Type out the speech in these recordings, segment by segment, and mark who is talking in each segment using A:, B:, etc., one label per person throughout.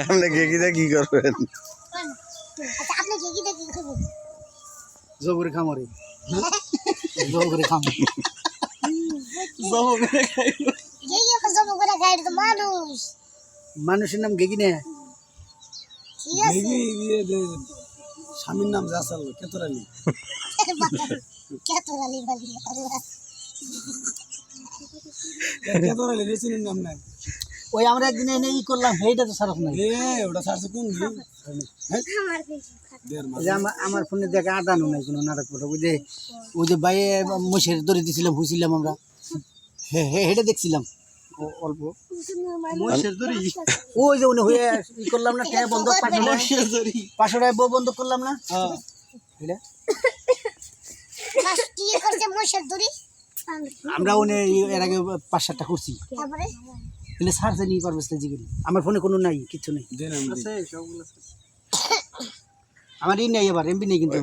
A: আপনি গেগিটা কি করবেন?
B: আচ্ছা
C: জবরে খামারে। জবরে
B: তো মানুষ।
C: মানুষের নাম গেগি না? স্বামীর নাম জাসাল কেতরালি
B: কত গালি গালি আল্লাহ।
C: কেতরালি রেসিনের নাম নাই। ওই আমরা একদিন এনে ই করলাম সেইটা তো সারস নাই। এ ওটা সারছে কোন
B: আমার কিছু
C: যে আমার ফোনে দেখে আদানো নাই কোনো নাটক ফাটক। ওই যে ওই যে বাইরে মশের দড়ি দিছিলাম হুইছিলাম আমরা। হ্যাঁ হে হেঁটে দেখছিলাম। ও- অল্প। ওই যে উনি হয়ে ই করলাম না ট্যাব বন্ধ পাঁচশো টাকা বউ বন্ধ করলাম না?
B: কি দড়ি?
C: আমরা উনি এর আগে পাঁচ সাতটা করছি।
B: তারপরে
C: এলে সারছে নিয়ে পারবে জিগিরি আমার ফোনে কোনো নাই কিচ্ছু নেই। আমার ই নেই এবার এমবি নেই কিন্তু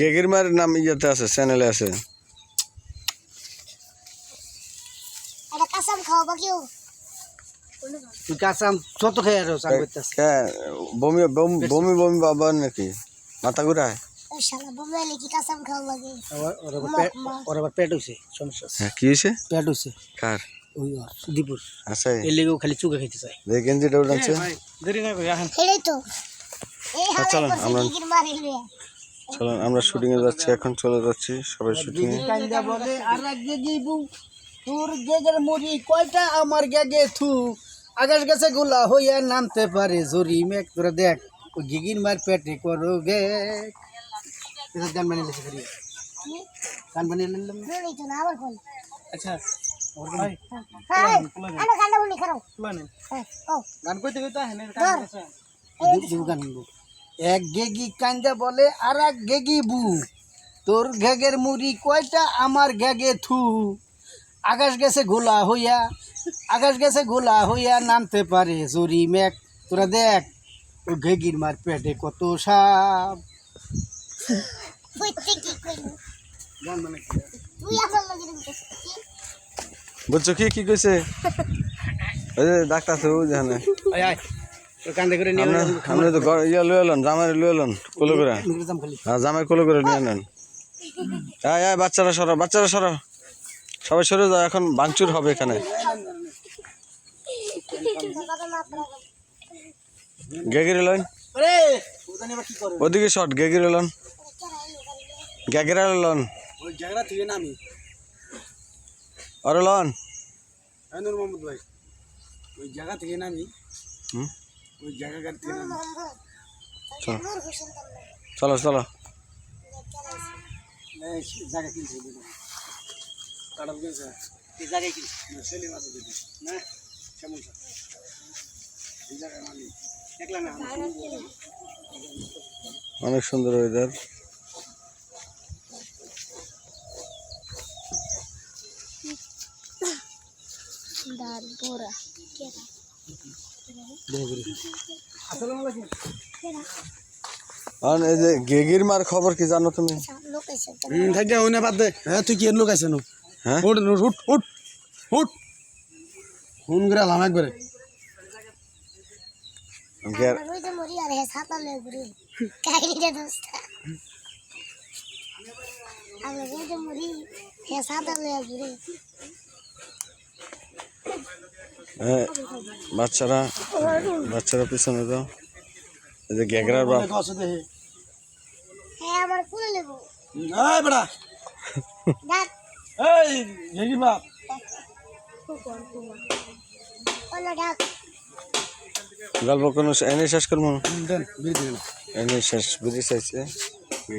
A: গেগির মার নাম ইয়েতে আছে চ্যানেলে আছে।
B: কাসাম খাওয়াবো কেউ
C: তুই কাঁচা খেয়ে আরও চান করতেছে।
A: বমি বমি বমি বমি বাবা নাকি? মাথা ঘুরায়?
B: ও শালা বমাইলে কি
C: পেট ওর আবার পেট হইছে সমস্যা আছে।
A: হ্যাঁ কি হয়েছে কার?
C: ওই দীপুর
A: আছে
C: এর লেগেও খালি চুকে খাইতে চায়।
A: যে গেঞ্জিটা উঠাচ্ছে।
C: দেরি না কই আহেন।
B: হেড়েই তো। এই
A: চলো, আমরা- শুটিং এ যাচ্ছি এখন চলে যাচ্ছি সবাই শুটিং এ
C: কান্দা বলে আর তোর গেগের মুড়ি কয়টা আমার গেগে থু? আকাশ গাছে গোলা হইয়া নামতে পারে জরি মেঘ। তোরা দেখ ওই গিগির মার পেটে করো গে। এটা গান বানিয়ে গান বানিয়ে নিলাম
B: হেড়েই তো না আবার কোন
C: আচ্ছা এক গেগি কান্দা বলে আর এক গেগি বু। তোর ঘেগের মুড়ি কয়টা আমার ঘেগে থু। আকাশ গেছে গোলা হইয়া আকাশ গেছে গোলা হইয়া নামতে পারে জরি মেঘ তোরা দেখ ও ঘেগির মার পেটে কত সাপ।
B: কইতে কি কইলো
C: গান মানে
A: বলছো কি কি কইছে? ওই যে ডাক্তার তো জানে আমরা ইয়া এলেন জামাই লয়ে এলেন কোলো করে। হ্যাঁ জামাই কোলো করে নিয়ে নেন আয় আয় বাচ্চারা সরো বাচ্চারা সরো সবাই সরে যাও এখন ভাঙচুর হবে এখানে। গেগির ওদিকে শট গেগির এলেন গেগির এলেন
C: ওই জায়গা থেকে নামি
A: আর এলেন
C: নূর মোহাম্মদ ভাই ওই জায়গা থেকে নামি।
A: হুম?
C: ওই জায়গা গাড়ি থেকে নামি।
A: চলো। চলো চলো।
C: এই জায়গা কিনছে কাটাল কিনছে। এই জায়গায় কিনছে। সেলি মাছ দিদি না? কেমন এই জায়গায় নামি। দেখলা
A: অনেক সুন্দর ওয়েদার
B: দার বোরা কেরা
A: এই যে গেগির মার খবর কি জানো তুমি?
C: থাকি ওই না বাদ দে। হ্যাঁ তুই কি এর লোক আছে নো?
A: হ্যাঁ?
C: উঠ উঠ উঠ উঠ ফোন করে আলাম একবারে।
B: যে মরি হে ছাতা লয়ে ঘুরে কাহিনীটা দোস্ত আমার ওই যে মরি হে ছাতা লয়ে ঘুরে
A: হ্যাঁ, বাচ্চারা বাচ্চারা পিছনে দাও এই যে বাপ।
B: হ্যাঁ আমার ফুলে নেব।
C: এই বড়া
B: ডাক
C: এই হেগি বাপ।
B: বলো ডাক
A: গল্প কোনো এনে শেষ করব
C: দেন
A: এনে শেষ বুঝে চাইছে।